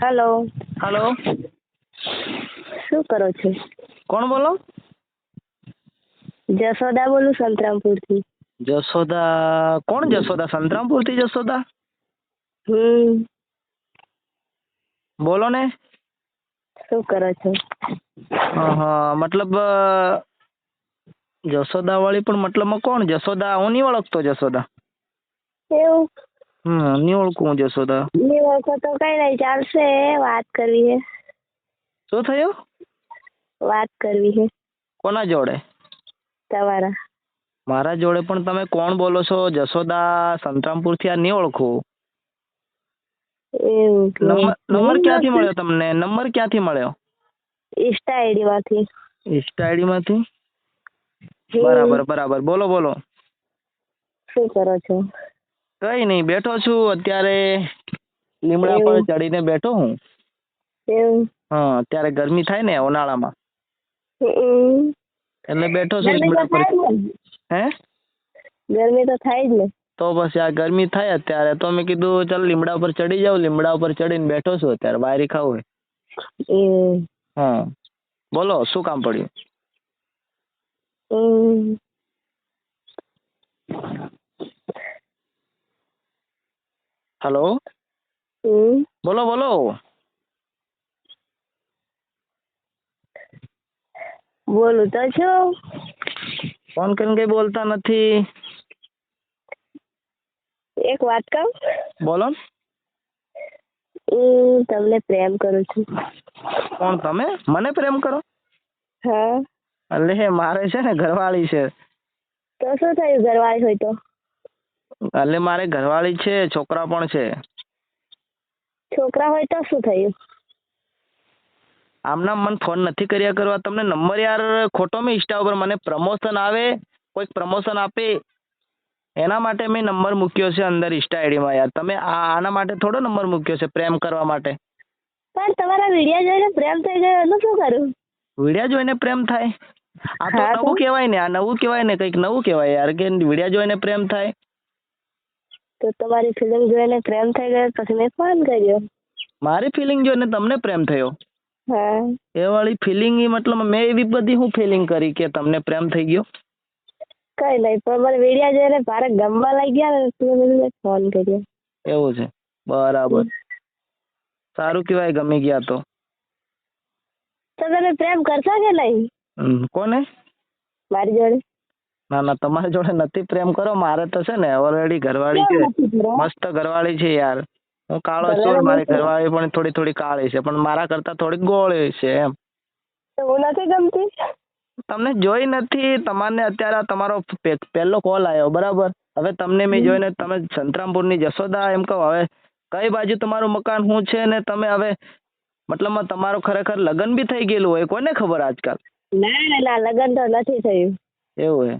Hello hello શું કરો છો? કોણ બોલો? જસોદા બોલું સંતરામપુરથી. જશોદા કોણ જશોદા? સંતરામપુરથી જશોદા? હમ. બોલો ને. શું કરો છો? હા મતલબ જશોદા વાળી પણ મતલબમાં કોણ? જશોદા હું નહીં ઓળખતો જશોદા. એવું? હમ નહીં ઓળખું હું જશોદા ની ઓળખો તો કઈ નહીં ચાલશે વાત કરવી છે શું થયું? વાત કરવી છે કોના જોડે? તમારા. મારા જોડે પણ તમે કોણ બોલો છો? જશોદા સંતરામપુરથી આ નહીં ઓળખું. એવું કે. નંબર નંબર ક્યાંથી મળ્યો તમને? નંબર ક્યાંથી મળ્યો? ઇન્સ્ટા આઈડી માંથી ઇન્સ્ટા આઈડી માંથી બરાબર બરાબર. બોલો બોલો. શું કરો છો? કઈ નહીં બેઠો છું. અત્યારે લીમડા પર ચડીને બેઠો હું. હા અત્યારે ગરમી થાય ને ઉનાળામાં. એટલે બેઠો છું લીમડા પર. હે? ગરમી તો થાય જ ને. તો પછી આ ગરમી થાય અત્યારે. તો મેં કીધું ચાલ લીમડા ઉપર ચડી જાઉં. લીમડા ઉપર ચડીને બેઠો છું અત્યારે. વાયરી ખાવું હા. બોલો શું કામ પડ્યું. હલો? બોલો બોલો. બોલું તો છું? ફોન કરીને કઈ બોલતા નથી? એક વાત કહું? બોલો. હું તમને પ્રેમ કરું છું. કોણ તમે? મને પ્રેમ કરો? હા. એટલે મારે છે ને ઘરવાળી છે. તો શું થયું? ઘરવાળી હોય તો? એટલે મારે ઘરવાળી છે છોકરા પણ છે. છોકરા હોય તો શું થયું? આમના મને ફોન નથી કર્યા કરવા. તમને નંબર યાર ખોટો મેં ઇન્સ્ટા ઉપર. મને પ્રમોશન આવે કોઈક પ્રમોશન આપે એના માટે મેં નંબર મૂક્યો છે અંદર ઇન્સ્ટા આઈડીમાં યાર. તમે આ આના માટે થોડો નંબર મૂક્યો છે પ્રેમ કરવા માટે. પણ તમારા વીડિયો જોઈને પ્રેમ થઈ ગયો એનું શું કરું? વિડીયા જોઈને પ્રેમ થાય. આ તો નવું કહેવાય ને આ નવું કહેવાય ને કંઈક નવું કહેવાય યાર કે વિડિયા જોઈને પ્રેમ થાય. તો તમારી ફિલ્મ જોઈને પ્રેમ થઈ ગયો? પછી મેં ફોન કર્યો. મારી ફિલિંગ જોઈને તમને પ્રેમ થયો? હા. એ વાળી ફિલિંગ મતલબ મેં એવી બધી હું ફિલિંગ કરી કે તમને પ્રેમ થઈ ગયો? કઈ નહીં પણ મને વીડિયો જોઈને ભારે ગમવા લાગ્યા ને એટલે મેં ફોન કર્યો. એવું છે? બરાબર. સારું કહેવાય ગમી ગયા તો. તો તમે પ્રેમ કરશો કે નહીં? હમ, કોને? મારી જોડે. ના ના તમારી જોડે નથી પ્રેમ કરો મારે તો છે ને ઓલરેડી ઘરવાળી છે? મસ્ત ઘરવાળી છે યાર. હું કાળો છું મારી ઘરવાળી પણ થોડી થોડી કાળી છે પણ મારા કરતા થોડીક ગોળી છે એમ. એવું નથી ગમતી? તમને જોઈ નથી તમને અત્યારે તમારો પહેલો કોલ આવ્યો બરાબર? હવે તમને મેં જોઈને તમે સંતરામપુરની જશોદા એમ કહો હવે કઈ બાજુ તમારું મકાન શું છે ને તમે હવે મતલબમાં તમારું ખરેખર લગ્ન બી થઈ ગયેલું હોય કોને ખબર આજકાલ? ના ના લગ્ન તો નથી થયું. એવું હે?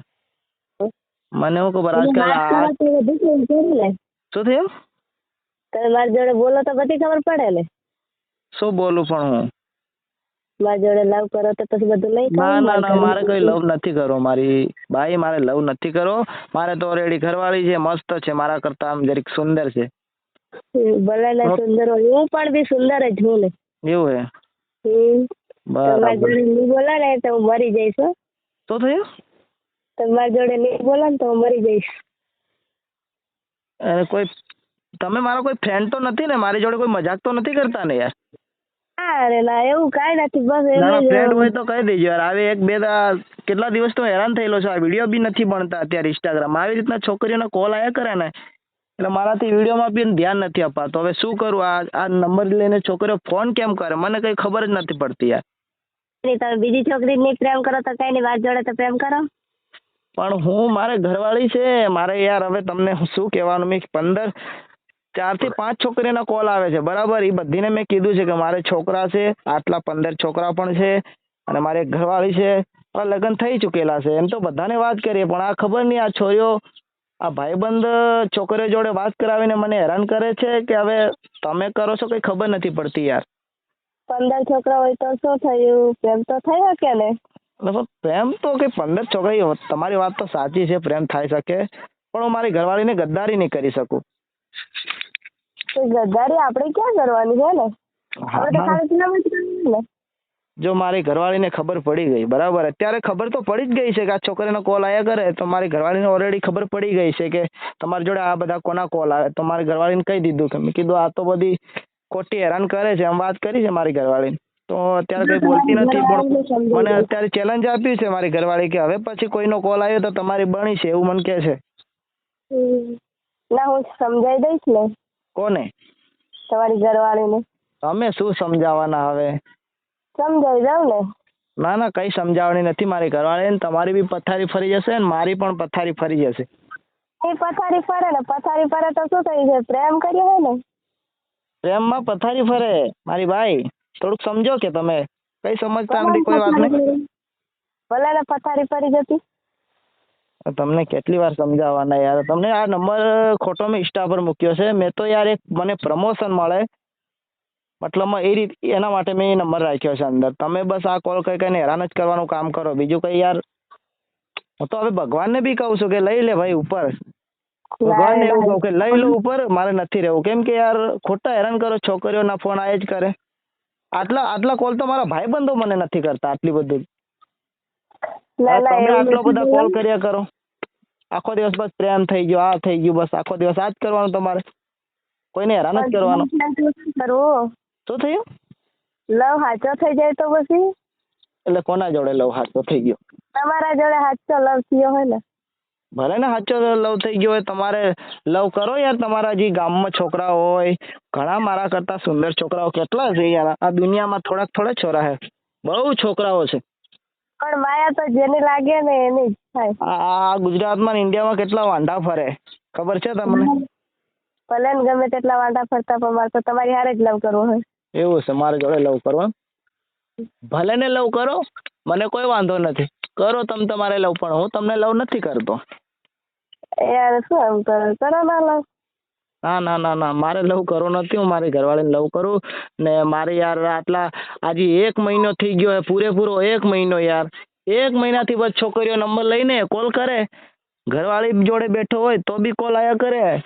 મને હું ખબર આજકાલ આ શું થયું? તમે મારી જોડે બોલો તો બધી ખબર પડે ને શું બોલું પણ હું? મારી જોડે લવ કરો તો પછી બધું નહીં ના ના ના મારે કોઈ લવ નથી કરવો. મારી ભાઈ મારે લવ નથી કરવો મારે તો ઓલરેડી ઘરવાળી છે મસ્ત છે મારા કરતા આમ જરીક સુંદર છે. ભલે ને સુંદર હોય હું પણ બી સુંદર જ છું ને. એવું હે? બરાબર. બોલા ને તો હું મરી જઈશ શું થયું? તમારી જોડે નહીં બોલો ને તો હું મરી જઈશ. અરે કોઈ તમે મારો કોઈ ફ્રેન્ડ તો નથી ને? મારી જોડે કોઈ મજાક તો નથી કરતા ને યાર? અરે ના એવું કાઈ નથી બસ એમ ફ્રેન્ડ હોય તો કહી દેજો યાર. આવે એક બે કેટલા દિવસ તો હેરાન થયેલો છે? આ વીડિયો બી નથી ભણતા અત્યારે ઇન્સ્ટાગ્રામ આવી રીતના છોકરીઓના કોલ આવ્યા કરે ને એટલે મારાથી વિડીયોમાં બી ધ્યાન નથી અપાતો. હવે શું કરું? આ આ નંબર લઈને છોકરીઓ ફોન કેમ કરે? મને કઈ ખબર જ નથી પડતી યાર. તમે બીજી છોકરી નહીં પ્રેમ કરો તો કઈ નહીં મારી જોડે તો પ્રેમ કરો. પણ હું મારે ઘરવાળી છે, મારે યાર હવે તમને શું કહેવાનું, મેં પંદર, ચારથી પાંચ છોકરીઓના કોલ આવે છે, બરાબર? એ બધીને મેં કીધું છે કે મારે છોકરા છે, આટલા પંદર છોકરા પણ છે, અને મારે ઘરવાળી છે હવે લગ્ન થઈ ચૂકેલા છે, એમ તો બધાને વાત કરીએ, પણ આ ખબર નહીં, આ છોરીઓ, આ ભાઈબંધ છોકરીઓ જોડે વાત કરાવીને મને હેરાન કરે છે કે હવે તમે કરો છો કંઈ ખબર નથી પડતી યાર. પંદર છોકરા હોય તો શું થયું? પ્રેમ તો થયો કે ને પ્રેમ તો કે પંદર છોકરી તમારી વાત તો સાચી છે પ્રેમ થઈ શકે. પણ હું મારી ઘરવાળીને ગદ્દારી નહીં કરી શકું. તો ગદ્દારી આપણે ક્યાં કરવાની છે ને? ને? જો મારી ઘરવાળીને ખબર પડી ગઈ બરાબર? અત્યારે ખબર તો પડી જ ગઈ છે કે આ છોકરીનો કોલ આવ્યા કરે તો મારી ઘરવાળીને ઓલરેડી ખબર પડી ગઈ છે કે તમારી જોડે આ બધા કોના કોલ આવે? તો મારી ઘરવાળીને કહી દીધું કે મેં કીધું આ તો બધી ખોટી હેરાન કરે છે એમ વાત કરી છે મારી ઘરવાળીને. તો અત્યારે કઈ બોલતી નથી પણ મને અત્યારે ચેલેન્જ આપ્યું છે મારી ઘરવાળી કે હવે પછી કોઈનો કોલ આવ્યો તો તમારી બની છે એવું મને કહે છે. ના હું સમજાઈ દઈશ ને. કોને? તમારી ઘરવાળીને. અમે શું સમજાવવાના હવે? સમજાઈ દઉં ને. ના ના કઈ સમજાવવાની નથી મારી ઘરવાળીને. તમારી બી પથારી ફરી જશે ને મારી પણ પથારી ફરી જશે. એ પથારી ફરે ને પથારી ફરે તો શું થઈ જાય? પ્રેમ કર્યો હોય ને. પ્રેમમાં પથારી ફરે? મારી ભાઈ? થોડુંક સમજો કે તમે કઈ સમજતા નથી કોઈ વાત નહીં ભલે પથારી પડી જતી. તમને કેટલી વાર સમજાવવાના યાર? તમને આ નંબર ખોટો મેં ઇન્સ્ટા પર મૂક્યો છે. મેં તો યાર એક મને પ્રમોશન મળે. મતલબમાં એ રીત એના માટે મેં એ નંબર રાખ્યો છે અંદર. તમે બસ આ કોલ કઈ કઈને હેરાન જ કરવાનું કામ કરો. બીજું કઈ યાર હું તો હવે ભગવાનને બી કહું છું કે લઈ લે ભાઈ ઉપર. ભગવાનને એવું કહું કે લઈ લો ઉપર મારે નથી રહેવું. કેમ કે યાર ખોટા હેરાન કરો છોકરીઓના ફોન આ જ કરે. આટલા આટલા કોલ તો મારા ભાઈબંધો મને નથી કરતા આટલી બધું. તમે આટલો બધા કોલ કર્યા કરો. આખો દિવસ બસ પ્રેમ થઈ ગયો આ થઈ ગયું બસ આખો દિવસ આ જ કરવાનું તમારે. કોઈને હેરાન જ કરવાનું. કરવું શું થયું? લવ હાચો થઈ જાય તો પછી? એટલે કોના જોડે લવ હાચો થઈ ગયો? તમારા જોડે હાચો લવ થયો હોય ને. ભલે ને સાચો લવ થઈ ગયો હોય તમારે લવ કરો યાર તમારા જે ગામમાં છોકરા હોય ઘણા મારા કરતા સુંદર છોકરાઓ કેટલા છે યાર આ દુનિયામાં થોડાક થોડા છોરા છે બહુ છોકરાઓ છે. પણ માયા તો જેની લાગે ને એની જ થાય. આ ગુજરાતમાં ને ઇન્ડિયામાં કેટલા વાંઢા ફરે ખબર છે તમને? ભલે ને ગમે તેટલા વાંટા ફરતા પણ મારે તો તમારી હારે જ લવ કરવો હોય. એવું છે મારા જોડે લવ કરવો ભલે ને લવ કરો મને કોઈ વાંધો નથી. કરો તમે તમારે લવ પણ હું તમને લવ નથી કરતો. યાર શું એમ કરો? કરો ના લવ. ના ના ના ના મારે લવ કરવો નથી હું મારી ઘરવાળીને લવ કરું. ને મારે યાર આટલા આજે એક મહિનો થઈ ગયો હે પૂરેપૂરો એક મહિનો યાર. એક મહિનાથી બસ છોકરીઓ નંબર લઈને કોલ કરે. ઘરવાળી જોડે બેઠો હોય તો બી કોલ આયા કરે.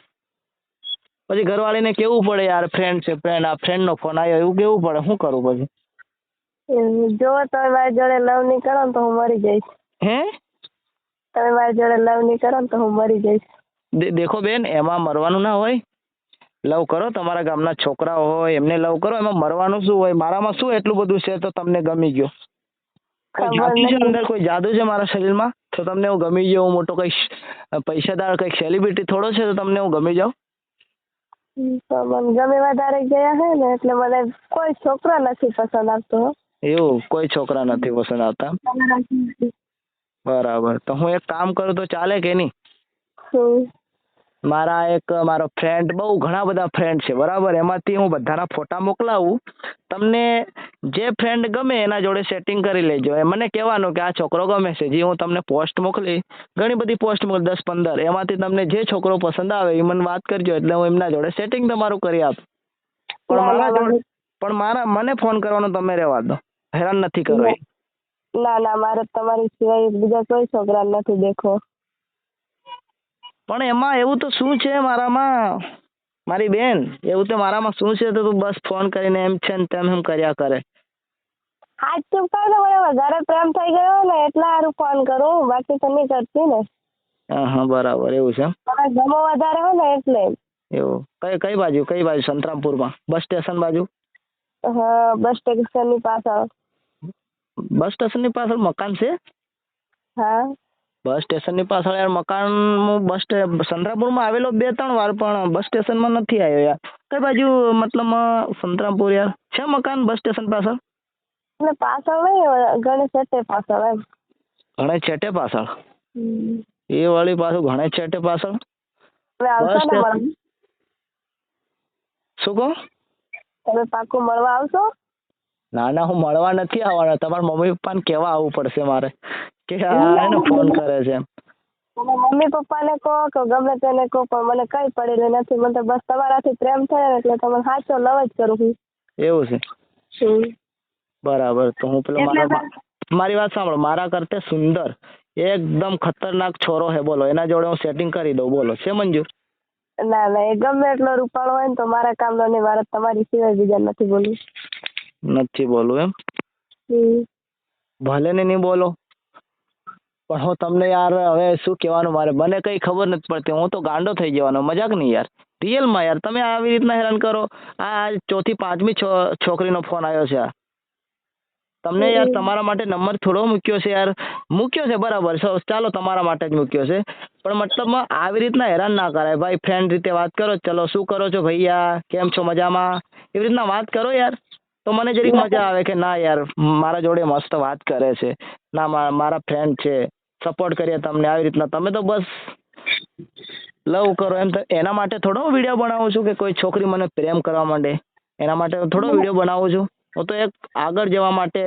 પછી ઘરવાળીને કેવું પડે યાર ફ્રેન્ડ છે ફ્રેન્ડ આ ફ્રેન્ડનો ફોન આવ્યો એવું કેવું પડે? શું કરું પછી? જો તમે મારી જોડે લવ નહીં કરો ને તો હું મરી જઈશ. હે? તમે મારી જોડે લવ નહીં કરો ને તો હું મરી જઈશ. દેખો બેન એમાં મરવાનું ના હોય. લવ કરો તમારા ગામના છોકરાઓ હોય એમને લવ કરો એમાં મરવાનું શું હોય? મારામાં શું એટલું બધું છે તો તમને ગમી ગયો? કોઈ જાદુ છે અંદર કોઈ જાદુ છે મારા શરીરમાં? તો તમને હું ગમી ગયો હું મોટો કઈ પૈસાદાર કઈ સેલિબ્રિટી થોડો છે તો તમને હું ગમી જાઉં? મને ગમે વધારે ગયા હે ને એટલે મને કોઈ છોકરો નથી પસંદ આવતો. એવું કોઈ છોકરા નથી પસંદ આવતા બરાબર. તો હું એક કામ કરું તો ચાલે કે નહીં? મારા એક મારો ફ્રેન્ડ બહુ ઘણા બધા ફ્રેન્ડ છે બરાબર? એમાંથી હું બધાના ફોટા મોકલાવું. તમને જે ફ્રેન્ડ ગમે એના જોડે સેટિંગ કરી લેજો. એ મને કહેવાનું કે આ છોકરો ગમે છે. જે હું તમને પોસ્ટ મોકલી ઘણી બધી પોસ્ટ મોકલી દસ પંદર. એમાંથી તમને જે છોકરો પસંદ આવે એ મને વાત કરજો એટલે હું એમના જોડે સેટિંગ તમારું કરી આપું. પણ મારા પણ મારા મને ફોન કરવાનો તમે રહેવા દો. હેરાન નથી કરો ના. ના મારે તમારી સિવાય બીજા કોઈ છોકરા નથી દેખો. પણ એમાં એવું તો શું છે મારામાં? મારી બેન એવું તો મારામાં શું છે? તો તું બસ ફોન કરીને એમ છે ને તેમ એમ કર્યા કરે. હા ચૂપ કર ને મને વધારે પ્રેમ થઈ ગયો ને એટલા સારું ફોન કરું. બાકી તો નહીં કરતી ને. હા હા બરાબર એવું છે? ગમો વધારે હોય ને એટલે. એવું. કઈ કઈ બાજુ? કઈ બાજુ? સંતરામપુરમાં? બસ સ્ટેશન બાજુ? હા બસ સ્ટેશનની પાછળ. બસ સ્ટેશનની પાછળ મકાન છે? હા. બસ સ્ટેશનની પાછળ યાર મકાન હું બસ સંતરામપુરમાં આવેલો બે ત્રણ વાર પણ બસ સ્ટેશનમાં નથી આવ્યો યાર. કઈ બાજુ મતલબ સંતરામપુર યાર? છે મકાન બસ સ્ટેશન પાછળ? એટલે પાછળ નહીં ગણેશ છેટે પાછળ એમ. ગણેશ છેટે પાછળ? એ વાળી પાછું ઘણે છેટે પાછળ? ને સ્ટેશન. શું કહો? તમે પાકું મળવા આવશો? ના ના હું મળવા નથી આવવાનો. તમારા મમ્મી પપ્પાને કહેવા આવવું પડશે મારે કે આ એને ફોન કરે છે એમ. તમે મમ્મી પપ્પાને કહો કે ગમે તેને કહો પણ મને કઈ પડેલું નથી. મને તો બસ તમારાથી પ્રેમ થયો એટલે તમને સાચો લવ જ કરું છું. એવું છે. બરાબર. તો હું પેલો મારી વાત સાંભળો. મારા કરતે સુંદર એકદમ ખતરનાક છોરો હે બોલો એના જોડે હું સેટિંગ કરી દઉં. બોલો છે મંજુ? ના ના એ ગમે એટલો રૂપાળો હોય ને તો મારા કામનો નહીં મારે તમારી સિવાય બીજા નથી બોલવું. નથી બોલવું એમ? હમ. ભલે ને નહીં બોલો. પણ હું તમને યાર હવે શું કહેવાનું મારે? મને કંઈ ખબર નથી પડતી. હું તો ગાંડો થઈ જવાનો. મજાક નહીં યાર. રિયલમાં યાર તમે આવી રીતના હેરાન કરો. આ ચોથી પાંચમી છોકરીનો ફોન આવ્યો છે યાર તમને યાર તમારા માટે નંબર થોડો મૂક્યો છે યાર. મૂક્યો છે બરાબર. ચાલો તમારા માટે જ મૂક્યો છે. પણ મતલબ આવી રીતના હેરાન ના કરાય. ભાઈ ફ્રેન્ડ રીતે વાત કરો. ચલો શું કરો છો ભૈયા? કેમ છો? મજામાં? એવી રીતના વાત કરો યાર. તો મને જરીક મજા આવે કે ના યાર મારા જોડે મસ્ત વાત કરે છે. ના મારા ફ્રેન્ડ છે. સપોર્ટ કરીએ તમને આવી રીતના. તમે તો બસ લવ કરો. એમ તો એના માટે થોડો હું વીડિયો બનાવું છું કે કોઈ છોકરી મને પ્રેમ કરવા માંડે. એના માટે થોડો વીડિયો બનાવું છું. હું તો એક આગળ જવા માટે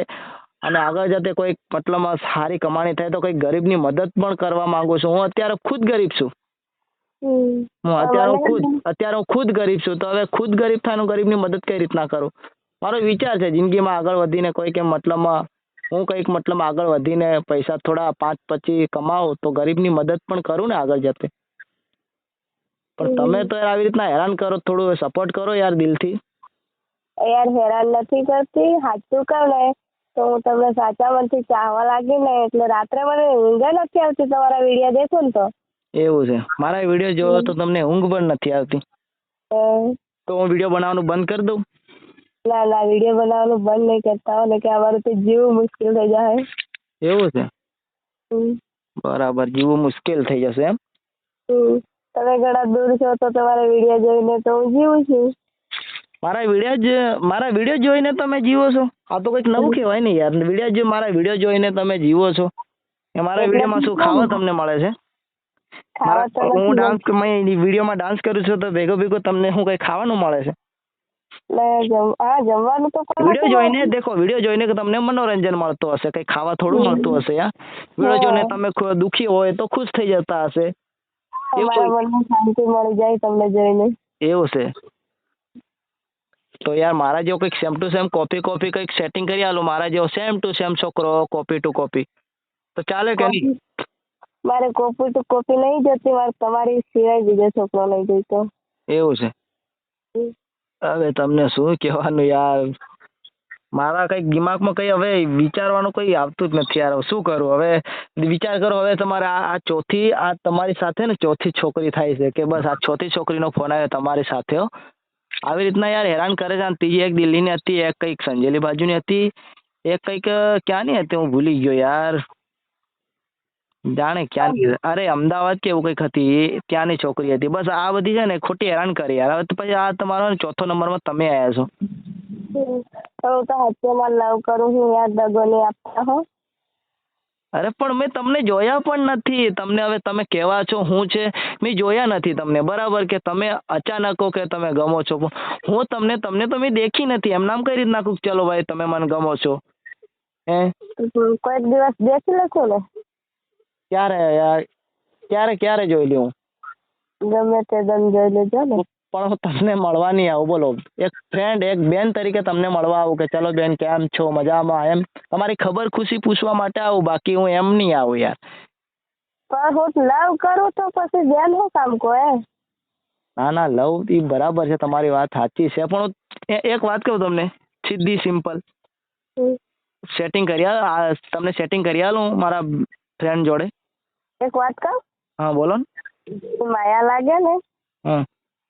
અને આગળ જતે કોઈ મતલબમાં સારી કમાણી થાય તો કોઈ ગરીબની મદદ પણ કરવા માંગુ છું. હું અત્યારે ખુદ ગરીબ છું. હું અત્યારે હું ખુદ અત્યારે હું ખુદ ગરીબ છું. તો હવે ખુદ ગરીબ થાનું ગરીબની મદદ કઈ રીતના કરું? મારો વિચાર છે જિંદગીમાં આગળ વધીને કોઈ કે મતલબમાં હું કંઈક મતલબ આગળ વધીને પૈસા થોડા પાંચ પચીસ કમાઉં તો ગરીબની મદદ પણ કરું ને આગળ જતે. પણ તમે તો યાર આવી રીતના હેરાન કરો થોડું સપોર્ટ કરો યાર દિલથી. યાર હેરાન નથી કરતી સાચું કહું ને તો હું તમને સાચા મનથી ચાહવા લાગી ને એટલે રાત્રે મને ઊંઘ નથી આવતી તમારા વીડિયો દેખું ને તો. એવું છે. મારા વીડિયો જોવો તો તમને ઊંઘ પણ નથી આવતી. તો હું વીડિયો બનાવવાનું બંધ કરી દઉં? ના ના વીડિયો બનાવવાનું બંધ નહીં કરતા હો ને કે અમારું તો જીવ મુશ્કેલ થઈ જાય એવું છે? બરાબર જીવવું મુશ્કેલ થઈ જશે એમ? તમે ઘણા દૂર છો તો તમારા વીડિયો જોઈને તો હું જીવું છું. મારા વીડિયો જ મારા વીડિયો જોઈને તમે જીવો છો? આ તો કંઈક નવું કહેવાય ને યાર વીડિયો જો મારા વીડિયો જોઈને તમે જીવો છો. એ મારા વિડીયોમાં શું ખાવા તમને મળે છે? હું ડાન્સ મેં વિડીયોમાં ડાન્સ કરું છું તો ભેગો ભેગો તમને શું કંઈ ખાવાનું મળે છે? ને હા જમવાનું તો વીડિયો જોઈને દેખો વીડિયો જોઈને તમને મનોરંજન મળતું હશે કંઈ ખાવા થોડું મળતું હશે વીડિયો જોઈને. તમે દુખી હોય તો ખુશ થઈ જતા હશે. અમારા મનમાં શાંતિ મળી જાય તમને જોઈને. એવું છે. તો યાર મારા જેવો કંઈક same to same copy copy કંઈક સેટિંગ કરી આલો. મારા જેવો સેમ ટુ સેમ છોકરો કોપી ટુ કોપી તો ચાલે કે નહીં? મારે કોપી ટુ કોપી નહીં જોતી મારે તમારી સિવાય બીજો છોકરો નહીં જોઈતો. એવું છે. હવે તમને શું કહેવાનું યાર? મારા કંઈક દિમાગમાં કંઈ હવે વિચારવાનું કંઈ આવતું જ નથી યાર. હવે શું કરું હવે? વિચાર કરો હવે તમારે આ ચોથી, આ તમારી સાથે ને ચોથી છોકરી થાય છે કે બસ આ ચોથી છોકરીનો ફોન આવ્યો તમારી સાથે હો. આવી રીતના યાર હેરાન કરે છે ત્રીજી એક દિલ્હીની હતી, એક કંઈક સંજેલી બાજુની હતી, એક કંઈક ક્યાંની હતી હું ભૂલી ગયો યાર. જાણે ક્યાંની અરે અમદાવાદ કે એવું કંઈક હતી? ત્યાંની છોકરી હતી. બસ આ બધી છે ને ખોટી હેરાન કરી યાર. હવે તો પછી આ તમારો ચોથો નંબરમાં તમે આવ્યા છો. તો તો હાથેમાં લવ કરું હું યાર દગો નહીં આપતા હો. અરે પણ મેં તમને જોયા પણ નથી. તમને હવે તમે કેવા છો હું છે? મેં જોયા નથી તમને. બરાબર કે તમે અચાનકો કે તમે ગમો છો? હું તમને તમને તો મેં દેખી નથી. એમ નામ કઈ રીતના કહું ચલો ભાઈ તમે મને ગમો છો. હે? કોઈક દિવસ દેખી લેશો ને? ક્યારે યાર? ક્યારે ક્યારે જોઈ લ્યું? ગમે તે દમ જોઈ લેજો ને. પણ હું તમને મળવા નહીં આવું બોલો. એક ફ્રેન્ડ એક બેન તરીકે તમને મળવા આવું કે ચલો બેન કેમ છો? મજામાં? એમ. તમારી ખબર ખુશી પૂછવા માટે આવું બાકી હું એમ નહીં આવું યાર. પણ હું લવ કરું તો પછી બેન હું કામ કોઈ એ ના ના લવ એ બરાબર છે તમારી વાત સાચી છે. પણ હું એક વાત કહું તમને સીધી સિમ્પલ. સેટિંગ કરી તમને સેટિંગ કરી આલું મારા ફ્રેન્ડ જોડે? એક વાત કહું? હા બોલો ને. માયા લાગે ને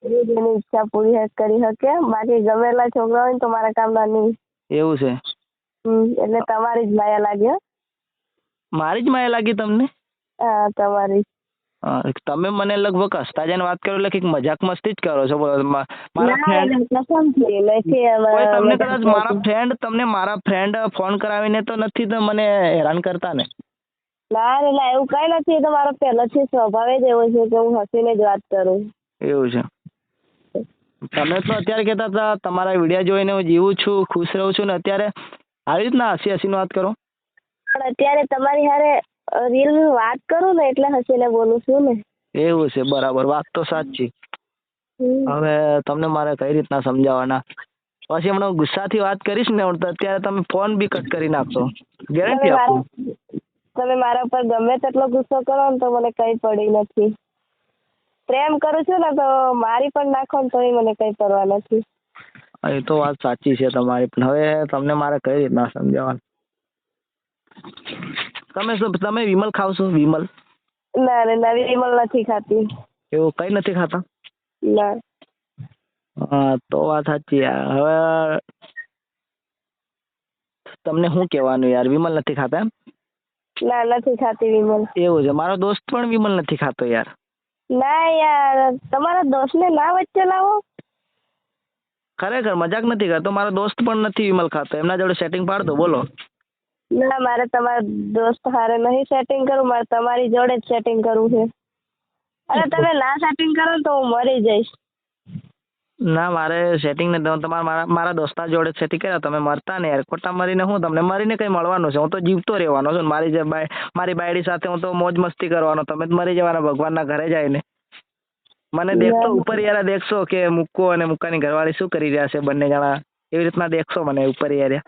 એની ઈચ્છા પૂરી કરી શકે. બાકી ગમેલા છોકરા હોય તો મારા કામના નહીં એવું છે. એટલે તમારી જ માયા લાગે મારી જ માયા લાગી તમને? હા તમારી. તમે મને લગભગ હસતા જઈને વાત કરો એટલે કંઈક મજાક મસ્તી જ કરો છો. બોલો મારા ફ્રેન્ડ તમને કદાચ મારા ફ્રેન્ડ તમને મારા ફ્રેન્ડ ફોન કરાવીને તો નથી તો મને હેરાન કરતા ને. ના ના ના એવું કઈ નથી. એ તો મારો પહેલેથી સ્વભાવ જ એવો છે કે હું હસીને જ વાત કરું. એવું છે. તમે તો અત્યારે કહેતા હતા તમારા વીડિયો જોઈને હું જીવું છું ખુશ રહું છું ને અત્યારે આવી રીતના હસી હસીને વાત કરો? પણ અત્યારે તમારી હારે રીલ વાત કરું ને એટલે હસીને બોલું છું ને. એવું છે બરાબર. વાત તો સાચી. હવે તમને મારે કઈ રીતના સમજાવવાના? પછી હમણાં ગુસ્સાથી વાત કરીશ ને તો અત્યારે તમે ફોન બી કટ કરી નાખશો. ગેરંટી આપું. તમે મારા પર ગમે તેટલો ગુસ્સો કરો ને તો મને કઈ પડી નથી. પ્રેમ કરું છું ને તો મારી પણ નાખો ને તોય મને કઈ પરવા નથી. એ તો વાત સાચી છે તમારી પણ હવે તમને મારે કઈ રીતના સમજાવવાનું? તમે શું તમે વિમલ ખાવ છો વિમલ? ના રે ના વિમલ નથી ખાતી. એવું કઈ નથી ખાતા? ના. હા તો વાત સાચી હવે તમને શું કહેવાનું યાર વિમલ નથી ખાતા એમ? ના નથી ખાતી વિમલ. એવું છે? મારો દોસ્ત પણ વિમલ નથી ખાતો યાર. ના યાર તમારા દોસ્તને ના વચ્ચે લાવો. ખરેખર મજાક નથી કરતો. મારો દોસ્ત પણ નથી વિમલ ખાતો. એમના જોડે સેટિંગ પાડ દો બોલો. ના મારે તમારા દોસ્ત હારે નહીં સેટિંગ કરવું મારે તમારી જોડે જ સેટિંગ કરવું છે. અરે તમે ના સેટિંગ કરો તો હું મરી જઈશ. ના મારે સેટિંગ ને તમારા મારા મારા દોસ્તાર જોડે સેટિંગ કર્યા. તમે મરતા ને યાર. ખોટા મરીને હું તમને? મરીને કઈ મળવાનું છે? હું તો જીવતો રહેવાનો છું મારી જે મારી બાયડી સાથે હું તો મોજ મસ્તી કરવાનો. તમે જ મરી જવાના ભગવાનના ઘરે જઈને મને દેખતો ઉપર યાર દેખશો કે મુક્કો અને મુક્કાની ઘરવાળી શું કરી રહ્યા છે બંને જણા? એવી રીતના દેખશો મને ઉપર યાર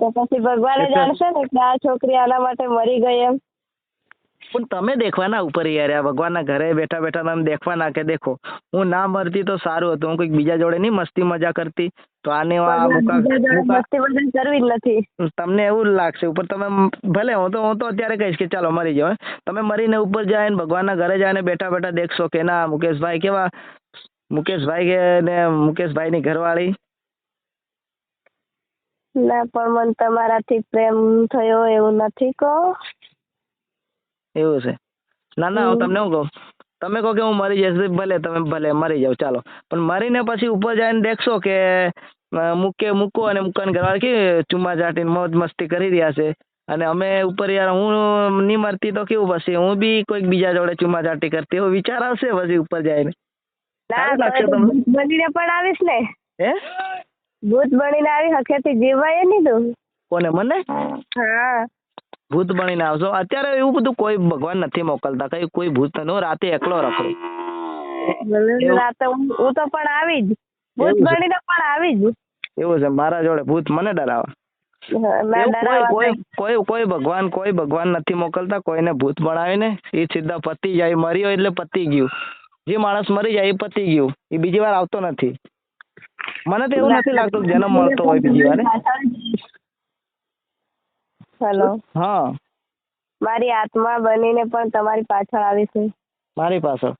તો પછી ભગવાને જાણશે ને કે આ છોકરી આના માટે મરી ગઈ એમ? પણ તમે દેખવાના ઉપર યાર આ ભગવાનના ઘરે બેઠા બેઠા તમે દેખવાના કે દેખો. હું ના મરતી તો સારું હતું હું કોઈક બીજા જોડે નહીં મસ્તી મજા કરતી. તો આને તમને એવું લાગશે. ઉપર તમે ભલે હું તો હું તો અત્યારે કહીશ કે ચાલો મરી જાઓ તમે મરીને ઉપર જાય ને ભગવાનના ઘરે જાય ને બેઠા બેઠા દેખશો કે ના મુકેશભાઈ કેવા મુકેશભાઈ કે ને મુકેશભાઈની ઘરવાળી? ના પણ મને તમારાથી પ્રેમ થયો એવું નથી કહો. એવું છે. ના ના હું તમને શું કહું? તમે કહો કે હું મરી જઈશ ભલે તમે ભલે મરી જાઓ ચાલો. પણ મરીને પછી ઉપર જઈને દેખશો કે મૂકે મૂકો અને મૂકવાને ઘરવાળી કે ચુમ્મા ચાટીને મોજ મસ્તી કરી રહ્યા છે. અને અમે ઉપર યાર હું નહીં મરતી તો કેવું પછી હું બી કોઈક બીજા જોડે ચુમ્મા ચાટી કરતી એવો વિચાર આવશે પછી ઉપર જઈને. બનીને પણ આવીશ ને? હે? ભૂત બનીને આવી હખેથી જીવાય નહીં તું કોને મને? હા. ભૂત બનીને આવશો. અત્યારે એવું બધું કોઈ ભગવાન નથી મોકલતા. કઈ કોઈ ભૂત નો રાતે એકલો રખડું. હું તો પણ આવી જ. ભૂત બનીને પણ આવી જ. એવું છે. મારા જોડે ભૂત મને ડરાવા. કોઈ કોઈ કોઈ કોઈ ભગવાન કોઈ ભગવાન નથી મોકલતા. કોઈને ભૂત બનાવીને એ સીધા પતી જાય. મર્યો એટલે પતી ગયું. જે માણસ મરી જાય એ પતી ગયું. એ બીજી વાર આવતો નથી. મને તો એવું નથી લાગતું જન્મ મળતો હોય બીજી વાર. હેલો હા. મારી આત્મા બનીને પણ તમારી પાછળ આવી છે. મારી પાછળ?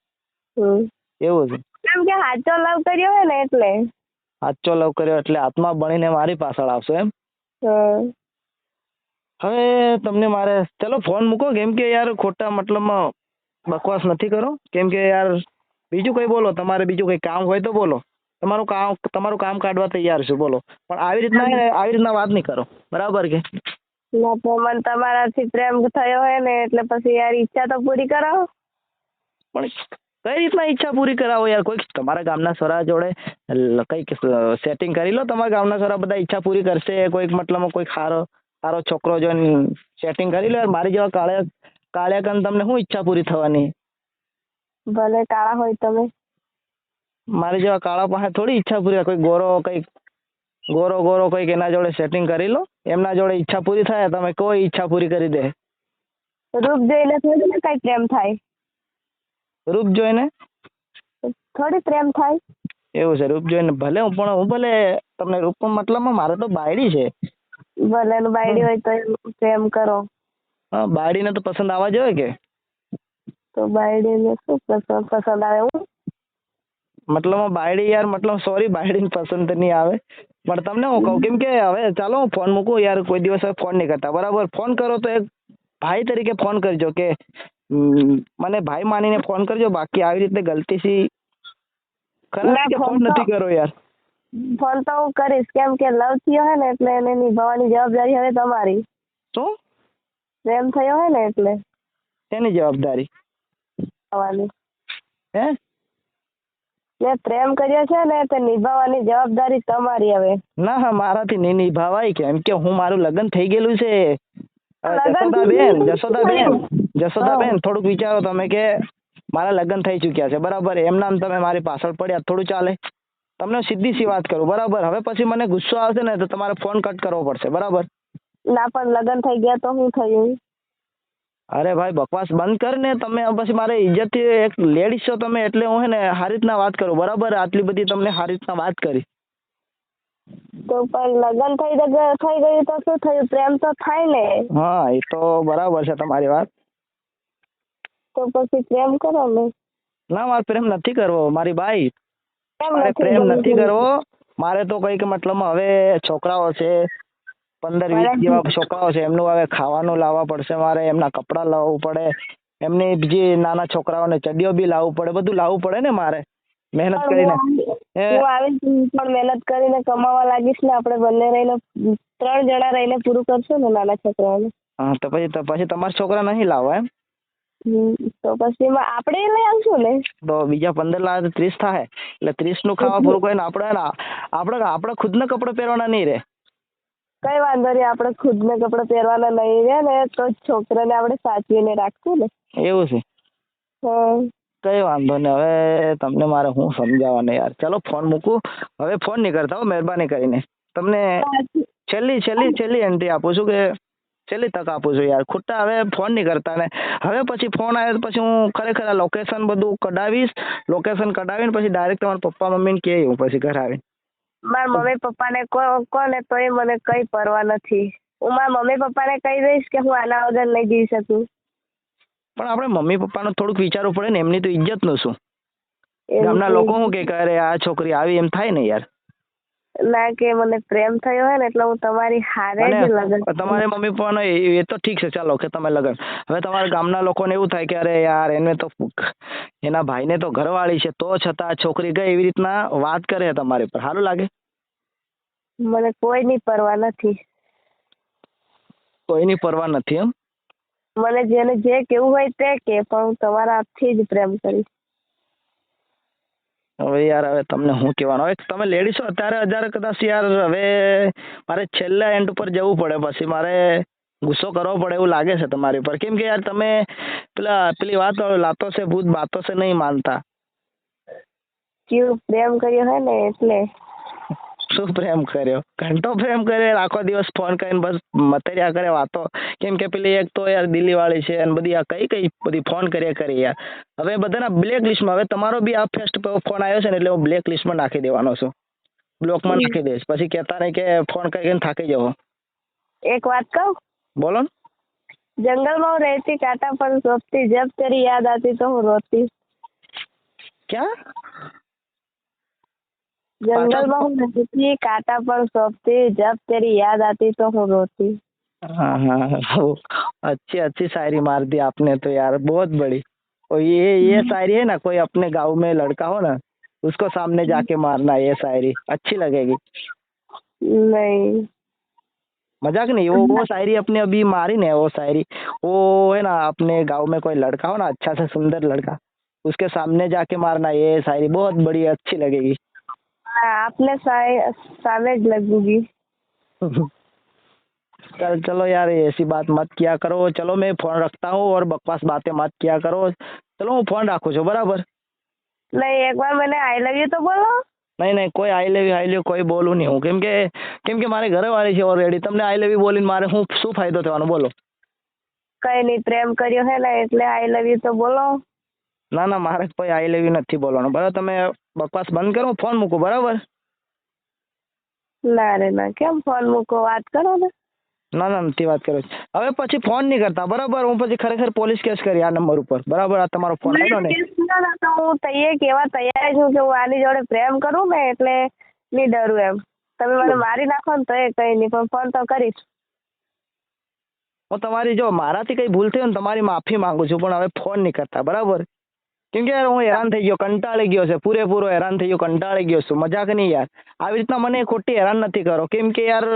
એવું છે? કેમ કે સાચો લવ કર્યો હોય ને એટલે. સાચો લવ કર્યો એટલે આત્મા બનીને મારી પાછળ આવશો એમ? હવે તમને મારે ચલો ફોન મૂકો કેમ કે યાર ખોટા મતલબમાં બકવાસ નથી કરો. કેમ કે યાર બીજું કંઈ બોલો તમારે બીજું કંઈ કામ હોય તો બોલો. તમારું કામ તમારું કામ કાઢવા તૈયાર છું બોલો. પણ આવી રીતના આવી રીતના વાત નહીં કરો. બરાબર કે? ના તો મને તમારાથી પ્રેમ થયો હોય ને એટલે પછી યાર ઈચ્છા તો પૂરી કરો પણ કઈ રીતના ઈચ્છા પૂરી કરાવો યાર? કોઈક તમારા ગામના સરા જોડે કંઈક સેટિંગ કરી લો તમારા ગામના સરા બધા ઈચ્છા પૂરી કરશે. કોઈક મતલબમાં કોઈક સારો સારો છોકરો જોઈને સેટિંગ કરી લો યાર. મારી જેવા કાળે કાળિયા કન તમને શું ઈચ્છા પૂરી થવાની? ભલે કાળા હોય તમે. મારી જેવા કાળા પાસે થોડી ઈચ્છા પૂરી કોઈ ગોરો કંઈક ગોરો ગોરો કંઈક એના જોડે સેટિંગ કરી લો. એમના જોડે ઈચ્છા પૂરી થાય તમે કોઈ ઈચ્છા પૂરી કરી દે. રૂપ જોઈને થોડી ને કઈ પ્રેમ થાય. રૂપ જોઈને? થોડી પ્રેમ થાય. એવું છે રૂપ જોઈને ભલે હું પણ હું ભલે તમને રૂપ મતલબમાં મારે તો બાયડી છે. ભલે બાયડી હોય તો પ્રેમ કરો. હા બાયડીને તો પસંદ આવવા જોઈએ કે? તો બાયડીને શું પસંદ પસંદ આવે હું મતલબમાં બાયડી યાર મતલબ સોરી બાયડીને પસંદ નહીં આવે. પણ તમને હું કહું કેમ કે હવે ચાલો હું ફોન મૂકું યાર કોઈ દિવસ હવે ફોન નહીં કરતા. બરાબર? ફોન કરો તો એક ભાઈ તરીકે ફોન કરજો કે મને ભાઈ માનીને ફોન કરજો બાકી આવી રીતે ગલતીથી ખરા કે ફોન નથી કરો યાર. ફોન તો હું કરીશ કેમ કે લવ થયો હે ને એટલે એને નિભાવવાની જવાબદારી હવે તમારી. શું? પ્રેમ થયો હોય ને એટલે. એની જવાબદારી? હે? મેં પ્રેમ કર્યો છે ને તે નિભાવવાની જવાબદારી તમારી હવે. ના હા મારાથી નહીં નિભાવાય કેમ કે હું મારું લગ્ન થઈ ગયેલું છે. જશોદાબેન જશોદાબેન જશોદાબેન થોડુંક વિચારો તમે કે મારા લગ્ન થઈ ચૂક્યા છે. બરાબર એમ નામ તમે મારી પાછળ પડ્યા. થોડું ચાલે. તમને સીધી સી વાત કરું. બરાબર હવે પછી મને ગુસ્સો આવશે ને તો તમારે ફોન કટ કરવો પડશે. બરાબર? ના પણ લગ્ન થઈ ગયા તો શું થયું? અરે ભાઈ બકવાસ બંધ કર ને. તમે પછી મારે ઇજ્જતથી એક લેડીઝ છો તમે એટલે હું હે ને સારી રીતના વાત કરું. બરાબર? આટલી બધી તમને સારી રીતના વાત કરી. તો પણ લગ્ન થઈ ગયું થઈ ગયું તો શું થયું? પ્રેમ તો થાય ને. હા એ તો બરાબર છે તમારી વાત. તો પછી પ્રેમ કરો ને. ના મારે પ્રેમ નથી કરવો. મારી બાઈ. મારે પ્રેમ નથી કરવો. મારે તો કંઈક મતલબ હવે છોકરાઓ છે પંદર વીસ બરાબર. જેવા છોકરાઓ છે એમનું હવે ખાવાનું લાવવા પડશે મારે એમના કપડાં લાવવું પડે એમની બીજી નાના છોકરાઓને ચડીઓ બી લાવવું પડે બધું લાવવું પડે ને મારે મહેનત પણ કરીને. હું એ હું? આવીશ પણ મહેનત કરીને કમાવા લાગીશ ને આપણે બંને રહીને ત્રણ જણા રહીને પૂરું કરશું ને નાના છોકરાઓને. હા તો પછી તો પછી તમારા છોકરા નહીં લાવવા એમ? હમ, તો પછી એમાં આપણે લઈ આવશું ને? તો બીજા પંદર લાવે તો ત્રીસ થાય એટલે ત્રીસનું ખાવા પૂરું કરીને આપણે હે ને આપણે આપણે ખુદના કપડાં પહેરવાના નહીં રે. કઈ વાંધો નહીં આપણે ખુદને કપડાં પહેરવાના નહીં રહે ને તો છોકરાને આપણે સાચવીને રાખશું ને. એવું છે? હા કઈ વાંધો નહીં હવે તમને મારે હું સમજાવવાનું યાર. ચલો ફોન મૂકું. હવે ફોન નહીં કરતા હો મહેરબાની કરીને. તમને છેલ્લી છેલ્લી છેલ્લી એન્ટ્રી આપું છું કે છેલ્લી તક આપું છું યાર. ખોટા હવે ફોન નહીં કરતા ને. હવે પછી ફોન આવ્યો તો પછી હું ખરેખર આ લોકેશન બધું કઢાવીશ. લોકેશન કઢાવીને પછી ડાયરેક્ટ તમારા પપ્પા મમ્મીને કહે હું પછી ઘરે આવીને. મારા મમ્મી પપ્પાને કો- કોને તોય મને કઈ પરવા નથી. હું મારા મમ્મી પપ્પાને કહી દઈશ કે હું આના વગર નહીં જીવી શકું. પણ આપણે મમ્મી પપ્પાનું થોડુંક વિચારવું પડે ને એમની તો ઇજ્જતનું શું? ગામના લોકો શું કે કે અરે આ છોકરી આવી એમ થાય ને યાર. ના કે મને પ્રેમ થયો હોય ને એટલે હું તમારી હારે જ લગન તમારે મમ્મી પણ એ તો ઠીક છે ચાલો કે તમે લગન. હવે તમારા ગામના લોકોને એવું થાય કે અરે યાર એને તો એના ભાઈને તો ઘરવાળી છે તો છતાં છોકરી ગઈ એવી રીતના વાત કરે તમારી પર. સારું લાગે? મને કોઈની પરવા નથી. કોઈની પરવા નથી એમ? મને જેને જે કેવું હોય તે કે પણ હું તમારા હાથથી જ પ્રેમ કરીશ. હવે યાર, હવે તમને હું કહેવાનું? હવે તમે લેડીઝ છો અત્યારે હજાર કદાચ યાર, હવે મારે છેલ્લા એન્ડ ઉપર જવું પડે, પછી મારે ગુસ્સો કરવો પડે એવું લાગે છે તમારી પર કેમ કે યાર, તમે પેલા, પેલી વાત લાતો છે ભૂત, બાતો છે નહીં માનતા. કેવું પ્રેમ કર્યો હોય ને, એટલે. શું પ્રેમ કર્યો? ઘંટો પ્રેમ કર્યો આખો દિવસ ફોન કરીને બસ મતર્યા કરે વાતો. કેમ કે પેલી એક તો યાર દિલ્હી વાળી છે અને બધી આ કઈ કઈ બધી ફોન કર્યા કરી યાર. હવે બધાના બ્લેક લિસ્ટમાં હવે તમારો બી આ ફર્સ્ટ ફોન આવ્યો છે ને એટલે હું બ્લેક લિસ્ટમાં નાખી દેવાનો છું. બ્લોકમાં નાખી દઈશ. પછી કહેતા નહીં કે ફોન કરીને થાકી જવો. એક વાત કહું? બોલો ને. જંગલમાં રહેતી કાંટા પર શોધતી જબ તેરી યાદ આતી તો હું રોતી. ક્યાં? जंगल में रहती कांटा पर सोचती जब तेरी याद आती तो હું रोती। हाँ हाँ वो अच्छी अच्छी शायरी मार दी आपने तो यार बहुत बड़ी। और ये ये शायरी है ना कोई अपने गाँव में लड़का हो ना उसको सामने जाके मारना ये शायरी अच्छी लगेगी। नहीं। मज़ाक नहीं वो वो शायरी अपने अभी मारी ने वो शायरी। वो है ना अपने गाँव में कोई लड़का हो ना अच्छा सा सुंदर लड़का उसके सामने जाके मारना ये शायरी बहुत बड़ी अच्छी लगेगी। हाँ, आपने साए- सामने જ लगूंगी चल चलो यार ऐसी बात मत किया करो चलो मैं फोन रखता हूँ और बकवास बातें मत किया करो चलो હું ફોન રાખું છું બરાબર नहीं एक बार मैंने आई लव यू तो बोलो નહીં નહીં કોઈ આઈ લવ આઈ લવ કોઈ બોલું નહીં હું કેમ કે કેમ કે મારે ઘરવાળી છે ઓલરેડી તમને આઈ લવ બોલીને મારે હું શું ફાયદો થવાનો બોલો કઈ નહીં પ્રેમ કર્યો હે ને એટલે આઈ લવ યુ તો બોલો ના ના મારે કોઈ આઈ લવ નથી બોલવાનું બરાબર તમે બકવાસ બંધ કરો હું ફોન મૂકું બરાબર? ના રે ના. કેમ ફોન મૂકો? વાત કરો ને. ના ના નથી વાત કરો હવે પછી ફોન નહીં કરતા બરાબર? હું પછી ખરેખર પોલીસ કેસ કરી આ નંબર ઉપર. બરાબર? આ તમારો ફોન આવ્યો ને. ના, ના, હું તૈયાર કેવા તૈયાર છું કે હું આની જોડે પ્રેમ કરું ને એટલે નહીં ડરું એમ. તમે મને મારી નાખો ને તો એ કઈ નહીં પણ ફોન તો કરીશ. હું તમારી જો મારાથી કઈ ભૂલ થઈ હોય ને તમારી માફી માંગુ છું પણ હવે ફોન નહીં કરતા બરાબર? કેમ કે યાર હું હેરાન થઈ ગયો, કંટાળી ગયો છે, પૂરેપૂરો હેરાન થઈ ગયો, કંટાળી ગયો છું, મજાક નહીં યાર. આવી રીતના મને ખોટી હેરાન નથી કરો. કેમ કે યાર,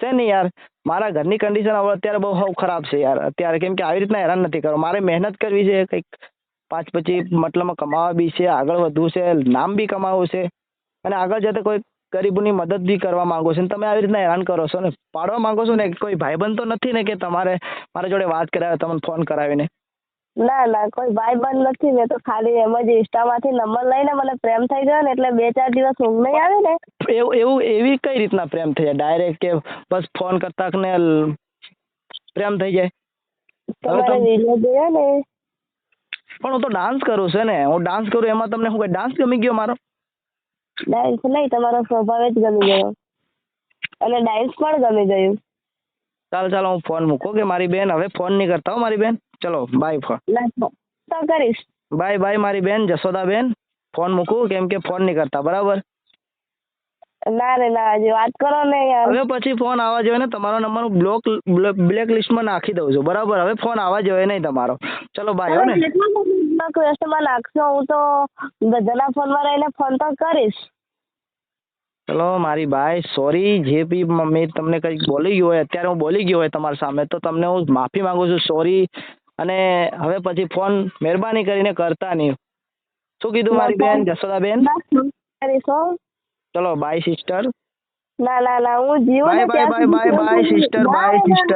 છે ને યાર, મારા ઘરની કન્ડિશન હવે અત્યારે બહુ બહુ ખરાબ છે યાર, અત્યારે કેમ કે આવી રીતના હેરાન નથી કરો. મારે મહેનત કરવી છે, કંઈક પાંચ પછી મતલબમાં કમાવા બી છે, આગળ વધવું છે, નામ બી કમાવવું છે, અને આગળ જતા કોઈ ગરીબોની મદદ બી કરવા માંગો છો. ને તમે આવી રીતના હેરાન કરો છો ને, પાડવા માંગો છો ને, કોઈ ભાઈબંધ તો નથી ને કે તમારે મારા જોડે વાત કરાવે, તમને ફોન કરાવીને. ના ના કોઈ ભાઈ બંધ નથી મેં તો ખાલી એમ જ ઇન્સ્ટામાંથી નંબર લઈને મને પ્રેમ થઈ ગયો ને એટલે બે ચાર દિવસ ઊંઘ નહીં આવે ને. એવું એવું એવી કઈ રીતના પ્રેમ થઈ જાય ડાયરેક્ટ કે બસ ફોન કરતા ને પ્રેમ થઈ જાય? તમારે તમ- વીડિયો જોયો ને? પણ હું તો ડાન્સ કરું છે ને. હું ડાન્સ કરું એમાં તમને શું ડાન્સ ગમી ગયો મારો? ડાન્સ નહીં તમારો સ્વભાવ જ ગમી ગયો. અને ડાન્સ પણ ગમી ગયું. ચાલો ચાલો હું ફોન મૂકો કે મારી બેન હવે ફોન નહીં કરતા હો મારી બેન. ચલો બાય ફોન. તો કરીશ. બાય બાય મારી બેન જશોદા બેન ફોન મૂકું કેમ કે ફોન નહીં કરતા બરાબર? ના રે ના હજી વાત કરો ને યાર. હવે પછી ફોન આવવા જોઈએ ને તમારો નંબર હું બ્લોક બ્લેક લિસ્ટમાં નાખી દઉં છું બરાબર? હવે ફોન આવવા જોઈએ નહીં તમારો. ચલો બાય ને. નાખશો? હું તો બધાના ફોનમાં રહીને ફોન તો કરીશ. ચલો મારી બાય સોરી જે બી મેં તમને કંઈક બોલી ગયો હોય અત્યારે હું બોલી ગયો હોય તમારી સામે તો તમને હું માફી માંગુ છું સોરી અને હવે પછી ફોન મહેરબાની કરીને કરતા નહીં. શું કીધું મારી બેન જશોદા બેન કરીશ ચલો બાય સિસ્ટર ના ના ના હું જીવું bye bye bye bye sister bye sister